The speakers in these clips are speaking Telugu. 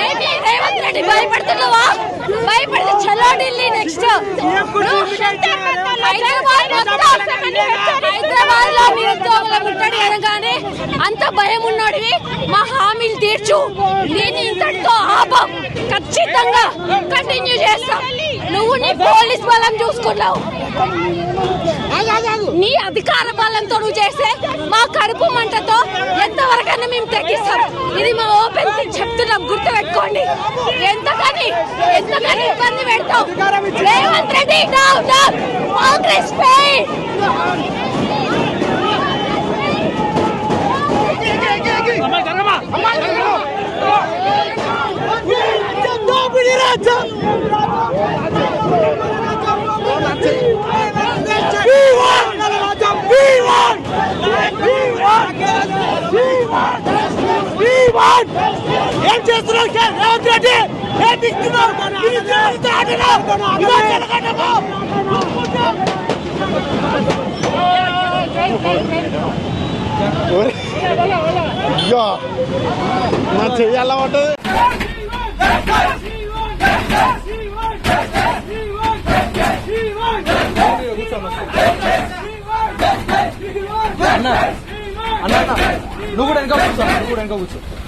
ఏంటి రేవంత్ రెడ్డి భయపడుతున్నావా భయపడితే చలో ఢిల్లీ నెక్స్ట్ హైదరాబాద్ హైదరాబాద్లో నిరుద్యోగుల ముట్టడి అనగానే అంత భయం ఉన్నోడివి మా హామీలు తీర్చు దీన్ని ఇంతటితో ఆపం ఖచ్చితంగా కంటిన్యూ చేస్తాం నువ్వు నీ పోలీస్ వాళ్ళని చూసుకున్నావు? నీ అధికార బలంతో నువ్వు చేస్తే మా కడుపు మంటతో ఎంతవరకైనా మేము తగ్గిస్తాం ఇది మా ఓపెన్ చెప్తున్నాం గుర్తు పెట్టుకోండి ఎంతకని ఎంతకని ఇబ్బంది పెడతాం రేవంత్ రెడ్డి కాంగ్రెస్ ఏం చేస్తున్నావు? రేవంత్ రెడ్డి! ఏం ఇస్తున్నావు? నా చెయ్యాల ఉంటుంది అన్న అన్న అన్న నువ్వు కూడా వెనక కూర్చో నువ్వు కూడా వెనక కూర్చో.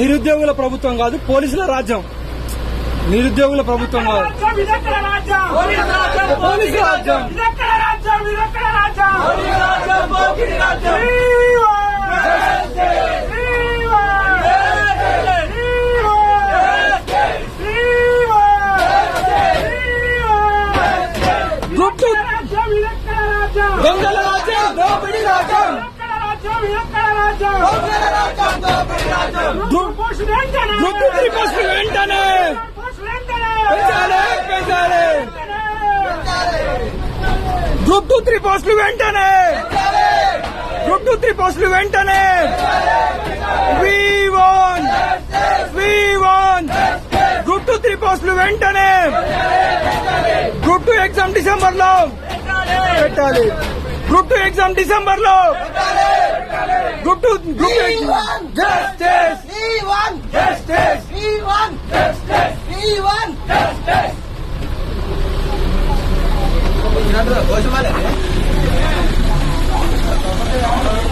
నిరుద్యోగుల ప్రభుత్వం కాదు పోలీసుల రాజ్యం. నిరుద్యోగుల ప్రభుత్వం కాదు. పోలీసు రాజ్యం గుట్టు. దొంగల రాజ్యం దోపిడీ రాజ్యం. గుట్టు త్రిపోస్టులు వెంటనే! పెంచాలి పెంచాలి గ్రూప్ టూ త్రీ పోస్టులు వెంటనే! గ్రూప్ టూ త్రీ పోస్టులు వెంటనే! We want! We want! Group two three పోస్టులు వెంటనే! గ్రూప్ టూ ఎగ్జామ్ డిసెంబర్లో పెట్టాలి. గ్రూప్ టూ ఎగ్జామ్ డిసెంబర్లో Group two, We want justice. We want justice. We want justice. We want justice.